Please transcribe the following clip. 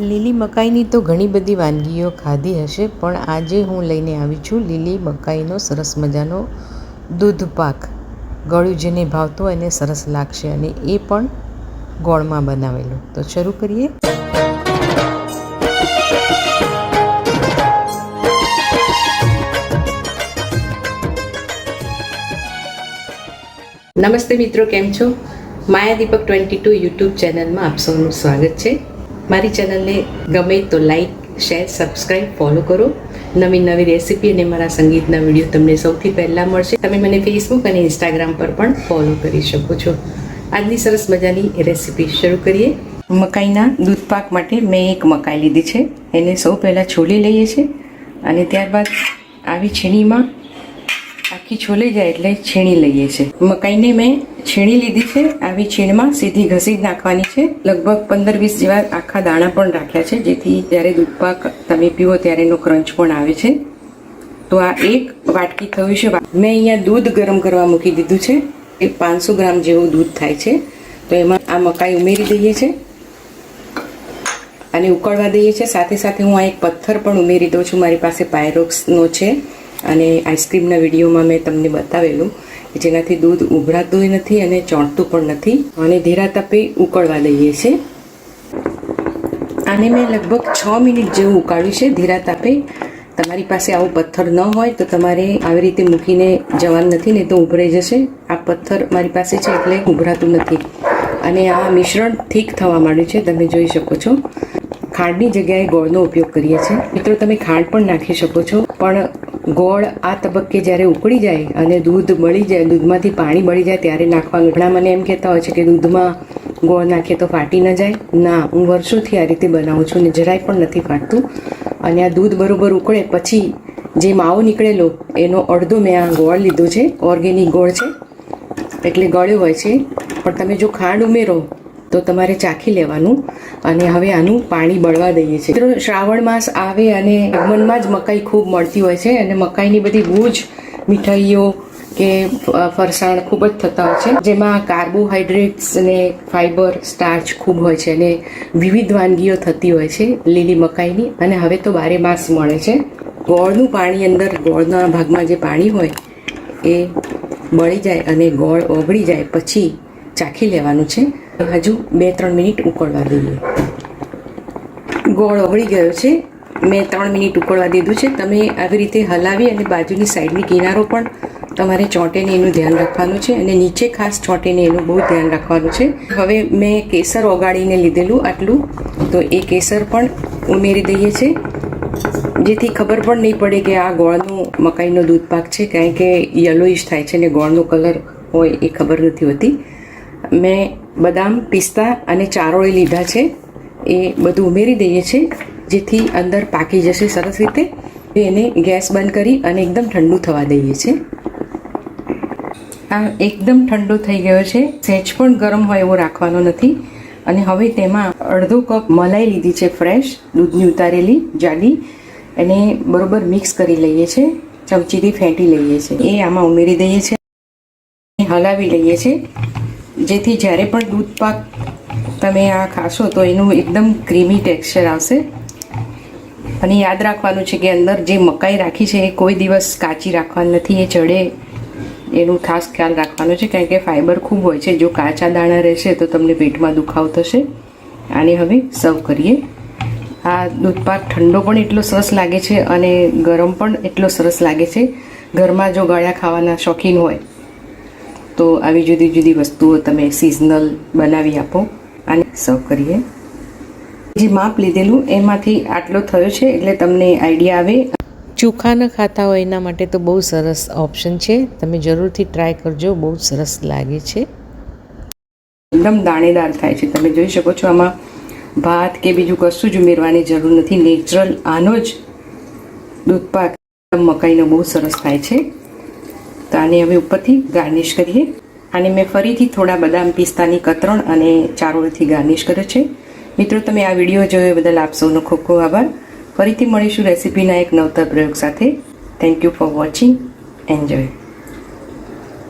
લીલી મકાઈની તો ઘણી બધી વાનગીઓ ખાધી હશે, પણ આજે હું લઈને આવી છું લીલી મકાઈનો સરસ મજાનો દૂધ પાક. ગળ્યું જેને ભાવતો એને સરસ લાગશે અને એ પણ ગોળમાં બનાવેલો. તો શરૂ કરીએ. નમસ્તે મિત્રો, કેમ છો? Maya Deepak twenty two YouTube ચેનલમાં આપ સૌનું સ્વાગત છે. મારી ચેનલને ગમે તો લાઈક શેર સબસ્ક્રાઈબ ફોલો કરો. નવી નવી રેસીપી અને મારા સંગીતના વીડિયો તમને સૌથી પહેલાં મળશે. તમે મને ફેસબુક અને ઇન્સ્ટાગ્રામ પર પણ ફોલો કરી શકો છો. આજની સરસ મજાની રેસીપી શરૂ કરીએ. મકાઈના દૂધપાક માટે મેં એક મકાઈ લીધી છે. એને સૌ પહેલાં છોલી લઈએ છીએ. અને ત્યારબાદ આવી છીણીમાં આખી છોલી જાય એટલે છીણી લઈએ છીએ. મકાઈને મેં છીણી લીધી છે. આવી છીણમાં સીધી ઘસી નાખવાની છે. લગભગ પંદર વીસ જેવા આખા દાણા પણ રાખ્યા છે. જેથી જ્યારે દૂધપાક તમે પીવો ત્યારે એનો ક્રંચ પણ આવે છે. તો આ એક વાટકી થયું છે. મેં અહીંયા દૂધ ગરમ કરવા મૂકી દીધું છે. એ પાંચસો ગ્રામ જેવું દૂધ થાય છે. તો એમાં આ મકાઈ ઉમેરી દઈએ છીએ અને ઉકળવા દઈએ છીએ સાથે સાથે હું આ એક પથ્થર પણ ઉમેરી દઉં છું. મારી પાસે પાયરોક્સનો છે. અને આઈસ્ક્રીમના વિડીયોમાં મેં તમને બતાવેલું કે જેનાથી દૂધ ઉભરાતું નથી અને ચોંટતું પણ નથી. અને ધીરા તપે ઉકળવા દઈએ છીએ. આને મેં લગભગ છ મિનિટ જેવું ઉકાળ્યું છે ધીરા તાપે. તમારી પાસે આવો પથ્થર ન હોય તો તમારે આવી રીતે મૂકીને જવાનું નથી ને તો ઉભરાઈ જશે. આ પથ્થર મારી પાસે છે એટલે ઉભરાતું નથી. અને આ મિશ્રણ ઠીક થવા માંડ્યું છે, તમે જોઈ શકો છો. ખાંડની જગ્યાએ ગોળનો ઉપયોગ કરીએ છીએ. મિત્રો, તમે ખાંડ પણ નાખી શકો છો. પણ ગોળ આ તબક્કે જ્યારે ઉકળી જાય અને દૂધ બળી જાય, દૂધમાંથી પાણી બળી જાય ત્યારે નાખવાનું. ઘણા મને એમ કહેતા હોય છે કે દૂધમાં ગોળ નાખીએ તો ફાટી ન જાય. ના, હું વર્ષોથી આ રીતે બનાવું છું ને જરાય પણ નથી ફાટતું. અને આ દૂધ બરોબર ઉકળે પછી જે માવો નીકળેલો, એનો અડધો મેં આ ગોળ લીધો છે, ઓર્ગેનિક ગોળ છે. એટલે ગળ્યો હોય છે. પણ તમે જો ખાંડ ઉમેરો તો તમારે ચાખી લેવાનું અને હવે આનું પાણી બળવા દઈએ છીએ. મિત્રો, શ્રાવણ માસ આવે અને આગમનમાં જ મકાઈ ખૂબ મળતી હોય છે અને મકાઈની બધી બહુ મીઠાઈઓ કે ફરસાણ ખૂબ જ થતા હોય છે. જેમાં કાર્બોહાઈડ્રેટ્સ અને ફાઈબર, સ્ટાર્ચ ખૂબ હોય છે અને વિવિધ વાનગીઓ થતી હોય છે લીલી મકાઈની. અને હવે તો બારે માસ મળે છે. ગોળનું પાણી અંદર, ગોળના ભાગમાં જે પાણી હોય એ બળી જાય અને ગોળ ઓગળી જાય, પછી ચાખી લેવાનું છે. હજુ બે, ત્રણ મિનિટ ઉકળવા દઈએ. ગોળ ઓગળી ગયો છે. મેં ત્રણ મિનિટ ઉકળવા દીધું છે. તમે આવી રીતે હલાવી અને બાજુની સાઈડની કિનારો પણ તમારે ચોંટેને એનું ધ્યાન રાખવાનું છે અને નીચે ખાસ ચોંટેને એનું બહુ ધ્યાન રાખવાનું છે. હવે મેં કેસર ઓગાળીને લીધેલું આટલું. તો એ કેસર પણ ઉમેરી દઈએ છીએ જેથી ખબર પણ નહીં પડે કે આ ગોળનું મકાઈનો દૂધ પાક છે. કારણ કે યલોઈશ થાય છે ને ગોળનો કલર હોય એ ખબર નથી હોતી. મેં બદામ, પિસ્તા અને ચારોળી લીધા છે. એ બધું ઉમેરી દઈએ છીએ જેથી અંદર પાકી જશે સરસ રીતે. એને ગેસ બંધ કરી અને એકદમ ઠંડુ થવા દઈએ છીએ આ એકદમ ઠંડો થઈ ગયો છે. સહેજ પણ ગરમ હોય એવો રાખવાનો નથી. અને હવે તેમાં અડધો કપ મલાઈ લીધી છે ફ્રેશ, દૂધની ઉતારેલી જાડી. એને બરોબર મિક્સ કરી લઈએ છીએ ચમચીથી ફેંટી લઈએ છીએ એ આમાં ઉમેરી દઈએ છીએ હલાવી લઈએ છીએ જેથી જ્યારે પણ દૂધ પાક તમે આ ખાશો તો એનું એકદમ ક્રીમી ટેક્સચર આવશે. અને યાદ રાખવાનું છે કે અંદર જે મકાઈ રાખી છે એ કોઈ દિવસ કાચી રાખવાની નથી, એ ચડે. એનું ખાસ ખ્યાલ રાખવાનો છે કારણ કે ફાઇબર ખૂબ હોય છે. જો કાચા દાણા રહેશે તો તમને પેટમાં દુખાવ થશે. આને હવે સર્વ કરીએ. આ દૂધપાક ઠંડો પણ એટલો સરસ લાગે છે અને ગરમ પણ એટલો સરસ લાગે છે. ઘરમાં જો ગળ્યા ખાવાના શોખીન હોય તો આવી જુદી જુદી વસ્તુઓ તમે સિઝનલ બનાવી આપો અને સર્વ કરીએ. જે માપ લીધેલું એમાંથી આટલો થયો છે એટલે તમને આઈડિયા આવે. ચોખા ન ખાતા હોય એના માટે તો બહુ સરસ ઓપ્શન છે. તમે જરૂરથી ટ્રાય કરજો બહુ સરસ લાગે છે. એકદમ દાણેદાર થાય છે. તમે જોઈ શકો છો આમાં ભાત કે બીજું કશું જ ઉમેરવાની જરૂર નથી. નેચરલ આનો જ દૂધપાક મકાઈનો બહુ સરસ થાય છે. તો આને હવે ઉપરથી ગાર્નિશ કરીએ. આને મેં ફરીથી થોડા બદામ પિસ્તાની કતરણ અને ચારોળથી ગાર્નિશ કર્યો છે. મિત્રો, તમે આ વીડિયો જોયો બદલ આપ સૌનો ખૂબ ખૂબ આભાર. ફરીથી મળીશું રેસીપીના એક નવતર પ્રયોગ સાથે. Thank you for watching enjoy